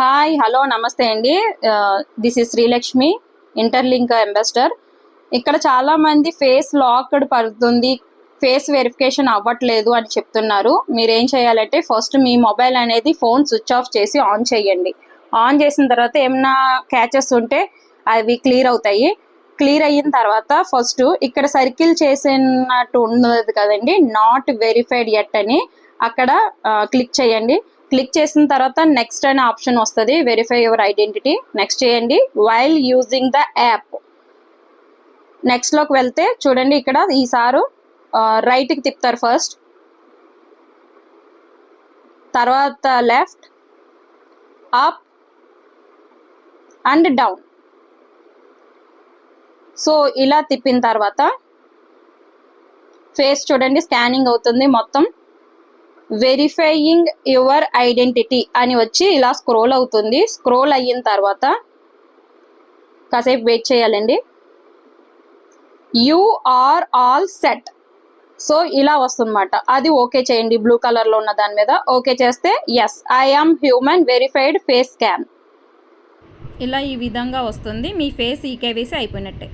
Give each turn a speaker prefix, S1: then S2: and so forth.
S1: Hi hello నమస్తే అండి. This is Srilakshmi interlink ambassador ఇక్కడ చాలా మంది ఫేస్ లాక్డ్ పడుతుంది ఫేస్ వెరిఫికేషన్ అవ్వట్లేదు అని చెప్తున్నారు. మీరు ఏం చేయాలంటే ఫస్ట్ మీ మొబైల్ అనేది ఫోన్ స్విచ్ ఆఫ్ చేసి ఆన్ చేయండి. ఆన్ చేసిన తర్వాత ఏమైనా క్యాచెస్ ఉంటే అవి క్లియర్ అవుతాయి. క్లియర్ అయిన తర్వాత ఫస్ట్ ఇక్కడ సర్కిల్ చేసినట్టు ఉండదు కదండి నాట్ వెరిఫైడ్ ఎట్ అని అక్కడ క్లిక్ చేయండి. క్లిక్ చేసిన తర్వాత నెక్స్ట్ అనే ఆప్షన్ వస్తుంది వెరిఫై యువర్ ఐడెంటిటీ నెక్స్ట్ చేయండి. వైల్ యూజింగ్ ద యాప్ నెక్స్ట్లోకి వెళ్తే చూడండి ఇక్కడ ఈ సారు తిప్పుతారు ఫస్ట్ తర్వాత left up and down so ఇలా తిప్పిన తర్వాత ఫేస్ చూడండి స్కానింగ్ అవుతుంది మొత్తం. వెరిఫైయింగ్ యువర్ ఐడెంటిటీ అని వచ్చి ఇలా స్క్రోల్ అవుతుంది. స్క్రోల్ అయిన తర్వాత కాసేపు వెయిట్ చేయాలండి. You are all set so ఇలా వస్తుందన్నమాట. అది ఓకే చేయండి. బ్లూ కలర్లో ఉన్న దాని మీద ఓకే చేస్తే yes I am human verified face scan ఇలా ఈ విధంగా వస్తుంది. మీ ఫేస్ ఈకేవీసీ అయిపోయినట్టే.